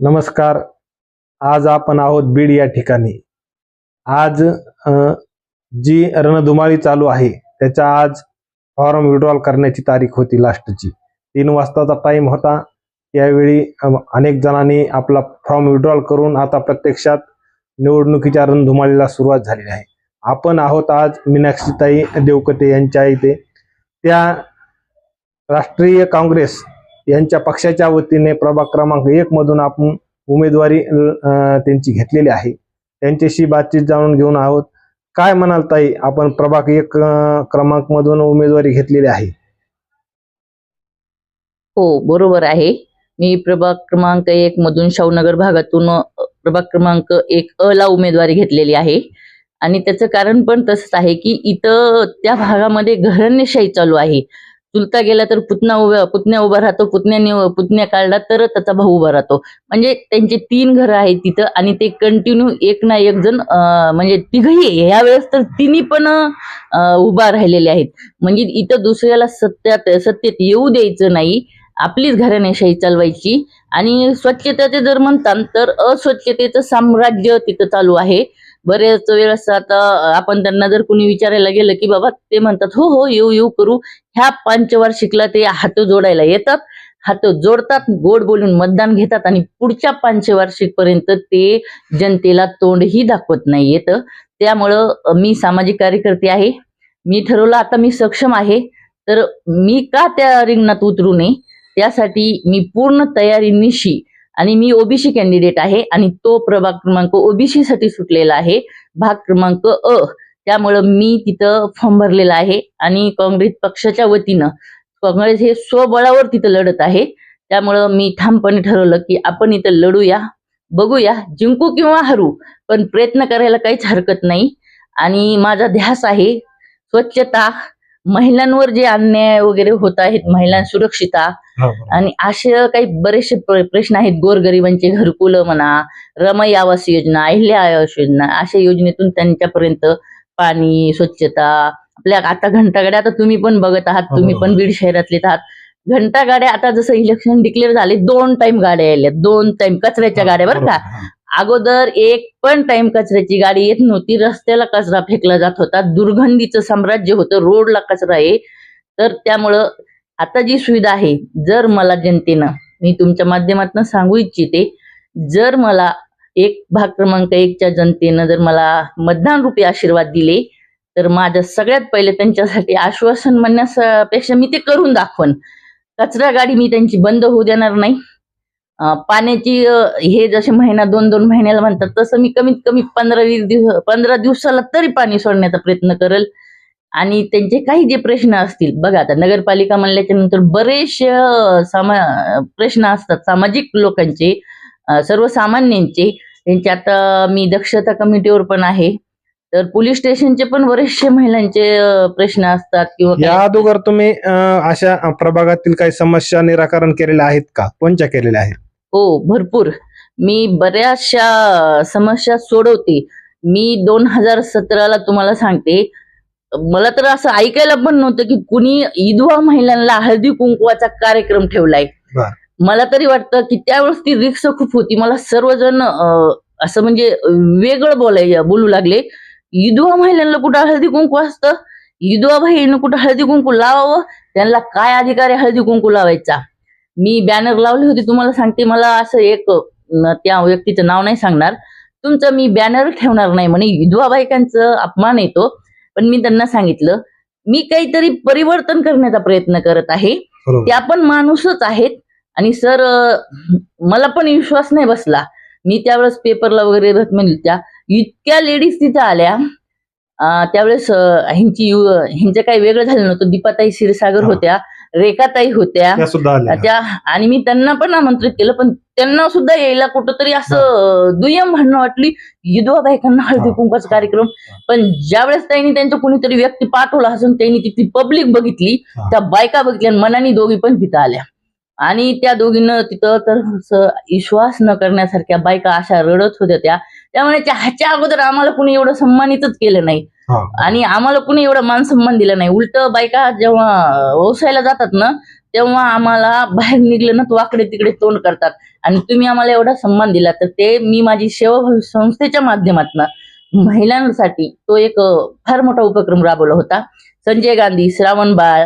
नमस्कार. आज आपण आहोत बीड या ठिकाणी. आज जी रणधुमाळी चालू आहे त्याच्या आज फॉर्म विड्रॉल करण्याची तारीख होती लास्टची तीन वाजताचा टाइम होता. त्यावेळी अनेक जणांनी आपला फॉर्म विड्रॉल करून आता प्रत्यक्षात निवडणुकीच्या रणधुमाळीला सुरुवात झालेली आहे. आपण आहोत आज मीनाक्षीताई देवकते यांच्या इथे. त्या राष्ट्रीय काँग्रेस यांच्या पक्षाच्या वतीने प्रभाग क्रमांक एक मधून आपण उमेदवारी त्यांची घेतलेली आहे. त्यांच्याशी बातचीत जाणून घेऊन आहोत. काय म्हणाल ताई? आपण प्रभाग एक क्रमांक मधून उमेदवारी घेतलेली आहे. हो बरोबर आहे. मी प्रभाग क्रमांक एक मधून शाहूनगर भागातून प्रभाग क्रमांक एक अ ला उमेदवारी घेतलेली आहे. आणि त्याचं कारण पण तसंच आहे की इथं त्या भागामध्ये घराणेशाही चालू आहे. चुलता गेला तर पुतना उभा पुतण्या उभा राहतो पुतण्याने पुतण्या काढला तर त्याचा भाऊ उभा राहतो. म्हणजे त्यांचे तीन घरं आहेत तिथं आणि ते कंटिन्यू एक ना एक जण म्हणजे तिघही ह्या वेळेस तर तिन्ही पण उभा राहिलेले आहेत. म्हणजे इथं दुसऱ्याला सत्यात सत्तेत येऊ द्यायचं नाही. आपलीच घराण्याशाही चालवायची. आणि स्वच्छतेचे जर म्हणतात तर अस्वच्छतेचं साम्राज्य तिथं चालू आहे. बरेच वेळेस आता आपण त्यांना जर कुणी विचारायला गेलं की बाबा ते म्हणतात हो हो येऊ येऊ करू. ह्या पंचवार्षिकला ते हात जोडायला येतात. हात जोडतात गोड बोलून मतदान घेतात आणि पुढच्या पंचवार्षिक पर्यंत ते जनतेला तोंडही दाखवत नाही येत त्यामुळं मी सामाजिक कार्यकर्ते आहे. मी ठरवलं आता मी सक्षम आहे. तर मी का त्या रिंगणात उतरू नये? त्यासाठी मी पूर्ण तयारीनिशी आणि मी ओबीसी कॅन्डिडेट आहे आणि तो प्रभाग क्रमांक ओबीसी साठी सुटलेला आहे. भाग क्रमांक अ. त्यामुळं मी तिथं फॉर्म भरलेला आहे आणि काँग्रेस पक्षाच्या वतीनं काँग्रेस हे स्वबळावर तिथं लढत आहे. त्यामुळं मी ठामपणे ठरवलं की आपण इथं लढूया बघूया जिंकू किंवा हरू पण प्रयत्न करायला काहीच हरकत नाही. आणि माझा ध्यास आहे स्वच्छता महिलांवर जे अन्याय वगैरे होत आहेत महिला सुरक्षिता आणि असे काही बरेचसे प्र- प्रश्न आहेत गोरगरिबांचे घरकुलं म्हणा रमई आवास योजना अहिल्या आवास योजना अशा योजनेतून त्यांच्यापर्यंत पाणी स्वच्छता आपल्या आता घंटागाड्या आता तुम्ही पण बघत आहात हो, तुम्ही हो. पण बीड शहरातले आहात. घंटागाड्या आता जसं इलेक्शन डिक्लेअर झाले दोन टाइम गाड्या आल्या दोन टाइम कचऱ्याच्या गाड्या बरं का. अगोदर एक पण टाइम कचऱ्याची गाडी येत नव्हती. रस्त्याला कचरा फेकला जात होता. दुर्गंधीचं साम्राज्य होतं. रोडला कचरा आहे. तर त्यामुळं आता जी सुविधा आहे जर मला जनतेनं मी तुमच्या माध्यमातून सांगू इच्छिते जर मला एक भाग क्रमांक एकच्या जनतेनं जर मला मतदान रूपी आशीर्वाद दिले तर माझ्या सगळ्यात पहिले त्यांच्यासाठी आश्वासन म्हणण्यापेक्षा मी ते करून दाखवन. कचरा गाडी मी त्यांची बंद होऊ देणार नाही. पाण्याची हे जसे महिना दोन दोन महिन्याला म्हणतात तसं मी कमीत कमी पंधरा वीस दिवस पंधरा दिवसाला तरी पाणी सोडण्याचा प्रयत्न करेल. आणि त्यांचे काही जे प्रश्न असतील बघा आता नगरपालिका म्हणल्याच्या नंतर बरेचसे सामा प्रश्न असतात. सामाजिक लोकांचे सर्वसामान्यांचे. त्यांचे आता मी दक्षता कमिटीवर पण आहे. तर पोलीस स्टेशनचे पण बरेचसे महिलांचे प्रश्न असतात किंवा या अगोदर तुम्ही अशा प्रभागातील काही समस्या निराकरण केलेल्या आहेत का? कोणत्या केलेल्या आहेत? हो भरपूर. मी बऱ्याचशा समस्या सोडवते. मी दोन हजार सतराला तुम्हाला सांगते. मला तर असं ऐकायला पण नव्हतं की कुणी विधवा महिलांना हळदी कुंकवाचा कार्यक्रम ठेवलाय. मला तरी वाटतं की त्यावेळेस ती रिक्स खूप होती. मला सर्वजण असं म्हणजे वेगळं बोलाय बोलू लागले. विधवा महिलांना कुठं हळदी कुंकू असतं? विधवा बहिणीनं कुठं हळदी कुंकू लावावं? त्यांना काय अधिकार आहे हळदी कुंकू लावायचा? मी बॅनर लावली होती तुम्हाला सांगते मला असं एक त्या व्यक्तीचं नाव नाही सांगणार. तुमचं मी बॅनर ठेवणार नाही म्हणे. विधवा बायकांचं अपमान येतो पण मी त्यांना सांगितलं मी काहीतरी परिवर्तन करण्याचा प्रयत्न करत आहे. त्या पण माणूसच आहेत. आणि सर मला पण विश्वास नाही बसला. मी त्यावेळेस पेपरला वगैरे म्हणली त्या इतक्या लेडीज तिथं आल्या. त्यावेळेस ह्यांची यु- ह्यांचं काही वेगळं झालं नव्हतं. दीपाताई क्षीरसागर. होत्या. रेखाताई होत्या. त्या सुद्धा आल्या. त्या आणि मी त्यांना पण आमंत्रित केलं पण त्यांना सुद्धा यायला कुठंतरी असं दुय्यम भांडणं वाटली विधवा बायकांना हळदी हा. कुंकाचा कार्यक्रम. पण ज्यावेळेस त्यांनी त्यांचं कुणीतरी व्यक्ती पाठवला असून त्यांनी तिथली पब्लिक बघितली हा. त्या बायका बघितल्या आणि मनाने दोघी पण तिथं आल्या. आणि त्या दोघींना तिथं तर असं विश्वास न करण्यासारख्या बायका अशा रडत होत्या त्या. त्यामुळे त्या ह्याच्या अगोदर आम्हाला कुणी एवढं सन्मानितच केलं नाही. आणि आम्हाला कुणी एवढं मान सन्मान दिला नाही. उलट बायका जेव्हा व्यवसायाला जातात ना तेव्हा आम्हाला बाहेर निघलं ना वाकडे तिकडे तोंड करतात. आणि तुम्ही आम्हाला एवढा सन्मान दिला तर ते मी माझी सेवाभावी संस्थेच्या माध्यमातून महिलांसाठी तो एक फार मोठा उपक्रम राबवला होता. संजय गांधी श्रावण बाळ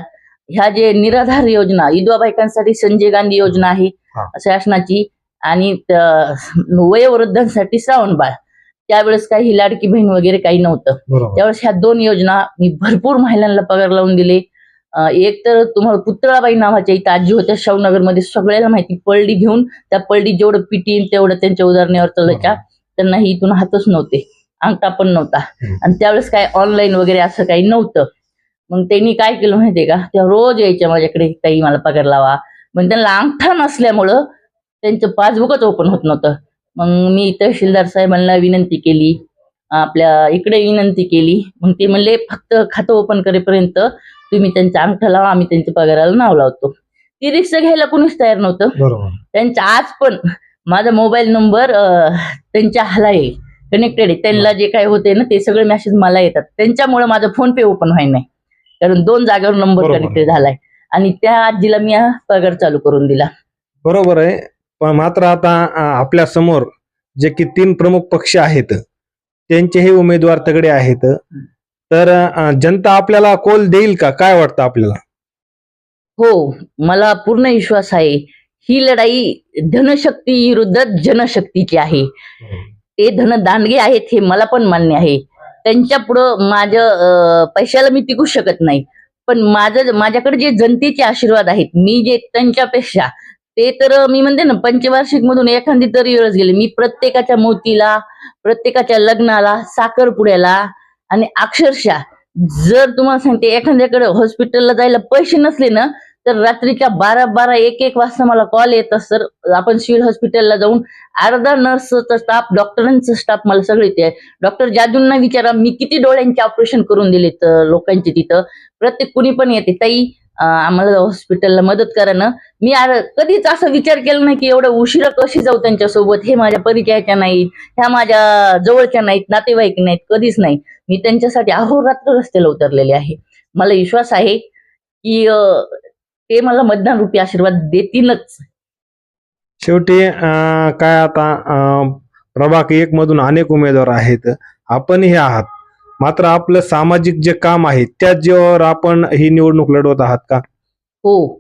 ह्या जे निराधार योजना विधवा बायकांसाठी संजय गांधी योजना आहे. शासनाची आणि वयोवृद्धांसाठी श्रावण बाळ. त्यावेळेस काही लाडकी बहीण वगैरे काही नव्हतं. त्यावेळेस ह्या दोन योजना मी भरपूर महिलांना पगार लावून दिले. एक तर तुम्हाला पुतळाबाई नावाच्या इथं आजी होत्या शाहूनगरमध्ये सगळ्याला माहिती पळडी घेऊन त्या पळडी जेवढं पिटी येईल तेवढं त्यांच्या उदाहरणावर चालायच्या त्यांना ही इथून हातच नव्हते अंगठा पण नव्हता. आणि त्यावेळेस काय ऑनलाईन वगैरे असं काही नव्हतं. मग त्यांनी काय केलं माहितीये का? त्या रोज यायच्या माझ्याकडे ताई मला पगार लावा. मग त्यांना अंगठा नसल्यामुळं त्यांचं पासबुकच ओपन होत नव्हतं. मग मी तहसीलदार साहेबांना विनंती केली आपल्या इकडे विनंती केली. मग ते म्हणले फक्त खातं ओपन करेपर्यंत तुम्ही त्यांचा अंगठा लावा आम्ही त्यांच्या पगाराला नाव लावतो. ती रिक्षा घ्यायला कोणीच तयार नव्हतं. बरोबर. त्यांचा आज पण माझा मोबाईल नंबर त्यांच्या हाला आहे कनेक्टेड आहे. त्यांना जे काय होते ना ते सगळे मेसेज मला येतात. त्यांच्यामुळे माझा फोन पे ओपन व्हाय नाही. कारण दोन जागेवर नंबर. कनेक्टेड झालाय. आणि त्या आजीला मी हा पगार चालू करून दिला. बरोबर आहे. पण मात्र आता आपल्यासमोर जे की तीन प्रमुख पक्ष आहेत त्यांचेही उमेदवार तगडे आहेत. तर जनता आपल्याला कोल देईल का? काय वाटतं आपल्याला? हो मला पूर्ण विश्वास आहे. ही लढाई धनशक्ती विरुद्ध जनशक्तीची आहे. ते धन दांडगे आहेत हे मला पण मान्य आहे. त्यांच्या पुढं माझ्या अं, पैशाला मी टिकू शकत नाही. पण माझं माझ्याकडे जे जनतेचे आशीर्वाद आहेत मी जे त्यांच्यापेक्षा ते तर मी म्हणते ना पंचवार्षिक मधून एखादी तरी वेळच गेले. मी प्रत्येकाच्या मोतीला प्रत्येकाच्या लग्नाला साखरपुड्याला आणि अक्षरशः जर तुम्हाला सांगते एखाद्याकडे हॉस्पिटलला जायला पैसे नसले ना तर रात्रीच्या बारा बारा एक एक वाजता मला कॉल येत सर आपण सिव्हिल हॉस्पिटलला जाऊन अर्धा नर्सचा स्टाफ डॉक्टरांचा स्टाफ मला सगळे ते डॉक्टर जादूंना विचारा मी किती डोळ्यांचे ऑपरेशन करून दिलेत लोकांचे तिथं. प्रत्येक कुणी पण येते. ताई आम्हाला हॉस्पिटलला मदत करा ना. मी आर- कधीच असा विचार केला नाही की एवढं उशिरा कशी जाऊ त्यांच्यासोबत? हे माझ्या परिचयाच्या नाहीत. ह्या माझ्या जवळच्या नाहीत नातेवाईक नाहीत कधीच नाही. मी त्यांच्यासाठी अहोरात्र रस्त्याला उतरलेले आहे. मला विश्वास आहे की ते मला मतदान रूपी आशीर्वाद देतीलच. शेवटी अं, काय आता अं, प्रभाग एक मधून अनेक उमेदवार आहेत. आपणही आहात. मात्र आपलं सामाजिक जे काम आहे त्या जीवावर आपण ही निवडणूक लढवत आहात का? हो.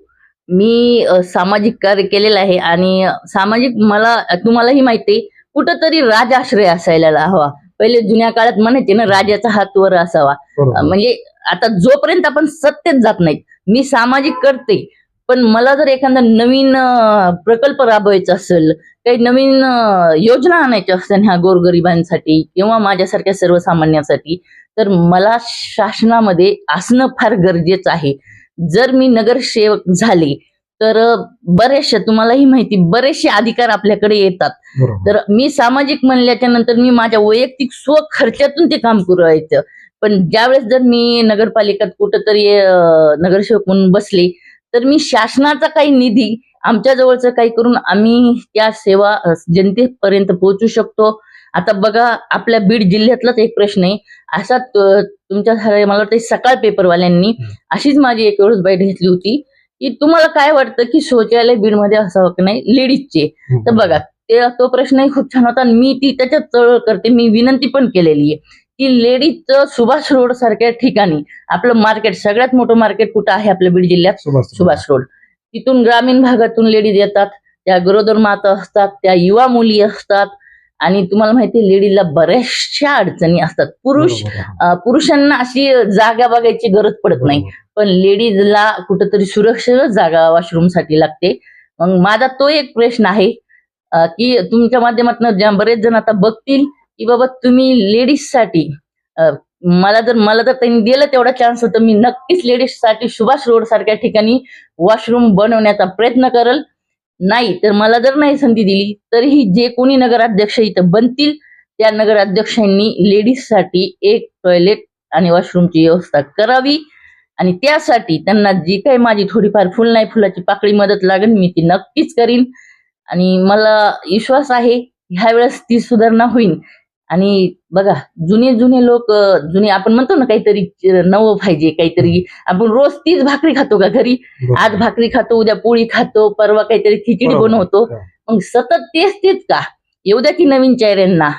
मी अ, सामाजिक कार्य केलेलं आहे आणि अ, सामाजिक मला तुम्हालाही माहिती आहे कुठंतरी राजाश्रय असायला हवा. पहिले जुन्या काळात म्हणायचे ना राजाचा हात वर असावा. म्हणजे आता जोपर्यंत आपण सत्तेत जात नाहीत मी सामाजिक करते पण मला जर एखादा नवीन प्रकल्प राबवायचा असेल काही नवीन योजना आणायच्या असतील ह्या गोरगरिबांसाठी किंवा माझ्यासारख्या सर्वसामान्यांसाठी तर मला शासनामध्ये असणं फार गरजेचं आहे. जर मी नगरसेवक झाले तर अ, बरेचसे तुम्हालाही माहिती बरेचसे अधिकार आपल्याकडे येतात. तर मी सामाजिक म्हणल्याच्या नंतर मी माझ्या वैयक्तिक स्वखर्चातून ते काम करायचं पण ज्यावेळेस जर मी नगरपालिकेत कुठंतरी नगरसेवक म्हणून बसले तर मी शासनाचा काही निधी आमच्या जवळचं काही करून आम्ही त्या सेवा जनतेपर्यंत पोहोचू शकतो. आता बघा आपल्या बीड जिल्ह्यातलाच एक प्रश्न आहे. असा तुमच्या मला वाटतं सकाळ पेपरवाल्यांनी. अशीच माझी एक वेळेस बाईट घेतली होती. की तुम्हाला काय वाटतं की शौचालय बीडमध्ये असावं की नाही? लेडीजचे तर बघा ते तो प्रश्नही खूप छान होता आणि मी ती त्याच्यात चळवळ करते. मी विनंती पण केलेली आहे की लेडीजचं सुभाष रोड सारख्या ठिकाणी आपलं मार्केट सगळ्यात मोठं मार्केट कुठं आहे आपल्या बीड जिल्ह्यात? सुभाष रोड. तिथून ग्रामीण भागातून लेडीज येतात त्या गरोदर माता असतात त्या युवा मुली असतात आणि तुम्हाला माहिती लेडीजला बऱ्याचशा अडचणी असतात. पुरुष पुरुषांना अशी जागा बघायची गरज पडत नाही. पण लेडीजला कुठंतरी सुरक्षित जागा वॉशरूमसाठी लागते. मग माझा तो एक प्रश्न आहे की तुमच्या माध्यमातून ज्या बरेच जण आता बघतील की बाबा तुम्ही लेडीजसाठी अं, मला जर मला जर त्यांनी दिलं तेवढा चान्स तर मी नक्कीच लेडीजसाठी सुभाष रोड सारख्या ठिकाणी वॉशरूम बनवण्याचा प्रयत्न करल. नाही तर मला जर नाही संधी दिली तरीही जे कोणी नगराध्यक्ष इथं बनतील त्या नगराध्यक्षांनी लेडीजसाठी एक टॉयलेट आणि वॉशरूमची व्यवस्था करावी. आणि त्यासाठी त्यांना जी काही माझी थोडीफार फुल नाही फुलाची पाकळी मदत लागेल मी ती नक्कीच करीन. आणि मला विश्वास आहे ह्या वेळेस ती सुधारणा होईल. आणि बघा जुने जुने लोक जुने आपण म्हणतो ना काहीतरी नवं पाहिजे काहीतरी. आपण रोज तीच भाकरी खातो का घरी? आज भाकरी खातो उद्या पोळी खातो परवा काहीतरी खिचडी. बनवतो. मग सतत तेच तेच का? येऊ द्या की नवीन चेहऱ्यांना.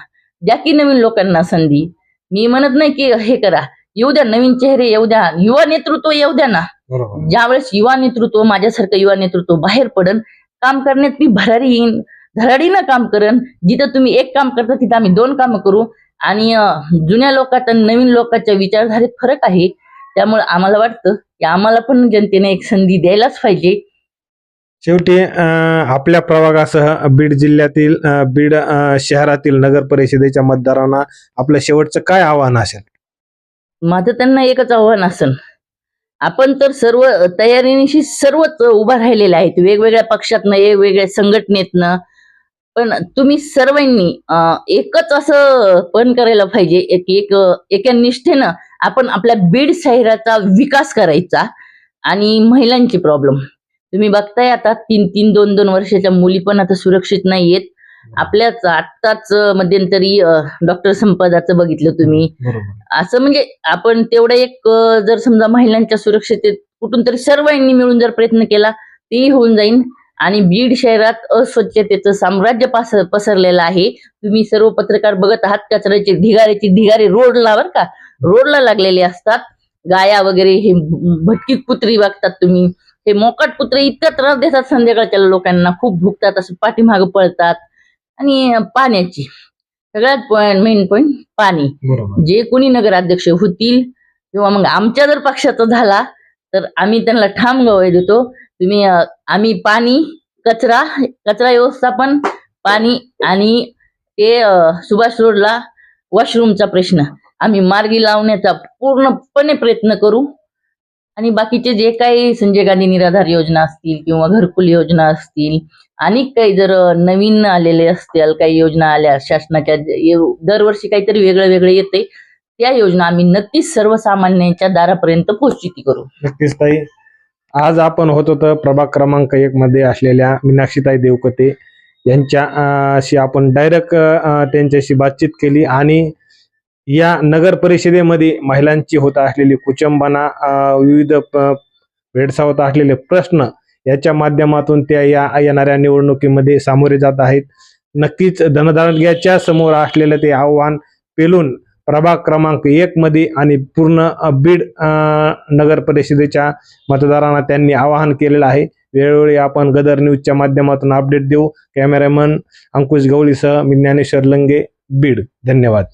द्या की नवीन लोकांना संधी. मी म्हणत नाही की हे करा. येऊ द्या नवीन चेहरे येऊ द्या. युवा नेतृत्व येऊ द्या ना. ज्यावेळेस युवा नेतृत्व माझ्यासारखं युवा नेतृत्व बाहेर पडन काम करण्यात मी भरारी येईन. धडाडीनं काम करन. जिथं तुम्ही एक काम करता तिथं आम्ही दोन कामं करू. आणि जुन्या लोकात आणि नवीन लोकांच्या विचारधारेत फरक आहे. त्यामुळे आम्हाला वाटतं की आम्हाला पण जनतेने एक संधी द्यायलाच पाहिजे. शेवटी आपल्या प्रभागासह बीड जिल्ह्यातील बीड शहरातील नगर परिषदेच्या मतदारांना आपलं शेवटचं काय आव्हान असेल? माझं त्यांना एकच आव्हान असन आपण तर सर्व तयारीनिशी सर्वच उभा राहिलेले आहेत. वेगवेगळ्या पक्षातनं वेगवेगळ्या संघटनेतनं पण तुम्ही सर्वांनी एकच असं पण करायला पाहिजे एक एक एका निष्ठेनं आपण आपल्या बीड शहराचा विकास करायचा आणि महिलांची प्रॉब्लेम तुम्ही बघताय आता तीन तीन दोन दोन वर्षाच्या मुली पण आता सुरक्षित नाहीयेत. आपल्याच आत्ताच मध्यंतरी डॉक्टर संपदाचं बघितलं तुम्ही. असं म्हणजे आपण तेवढं एक जर समजा महिलांच्या सुरक्षितेत कुठून तरी सर्वांनी मिळून जर प्रयत्न केला तेही होऊन जाईल आणि बीड शहरात अस्वच्छतेचं साम्राज्य पास पसरलेलं आहे. तुम्ही सर्व पत्रकार बघत आहात कचऱ्याचे ढिगाऱ्याचे ढिगारे रोडला बर का? रोडला लागलेले असतात. गाया वगैरे हे भटकीत कुत्री बघतात तुम्ही. हे मोकाट कुत्रे इतका त्रास देतात संध्याकाळच्या लोकांना. खूप भुकतात असं पाठीमागं पळतात. आणि पाण्याची सगळ्यात पॉइंट मेन पॉइंट पाणी. जे कोणी नगराध्यक्ष होतील किंवा मग आमच्या जर पक्षाचा झाला तर आम्ही त्यांना ठाम गवाही देतो. तुम्ही आम्ही पाणी कचरा कचरा व्यवस्थापन पाणी आणि ते सुभाष रोडला वॉशरूमचा प्रश्न. आम्ही मार्गी लावण्याचा पूर्णपणे प्रयत्न करू. आणि बाकीचे जे काही संजय गांधी निराधार योजना असतील किंवा घरकुल योजना असतील आणि काही जर नवीन आलेले असतील काही योजना आल्या शासनाच्या दरवर्षी काहीतरी वेगळं वेगळं येते त्या योजना आम्ही नक्कीच सर्वसामान्यांच्या दारापर्यंत पोहोचिती करू. नक्कीच आज आपण होतो तर प्रभाग क्रमांक एक मध्ये असलेल्या मीनाक्षीताई देवकते यांच्याशी आपण डायरेक्ट त्यांच्याशी बातचीत केली आणि या नगर परिषदेमध्ये महिलांची होत असलेली कुचंबना विविध भेडसावत असलेले प्रश्न याच्या माध्यमातून त्या या येणाऱ्या निवडणुकीमध्ये सामोरे जात आहेत. नक्कीच धनदारग्याच्या समोर असलेलं ते आव्हान पेलून प्रभाग क्रमांक एक मध्ये आणि पूर्ण बीड नगर परिषदेच्या मतदारांना त्यांनी आवाहन केलेलं आहे. वेळोवेळी आपण गदर न्यूजच्या माध्यमातून अपडेट देऊ. कॅमेरामन अंकुश गवळीसह मी ज्ञानेश्वर लंगे बीड. धन्यवाद.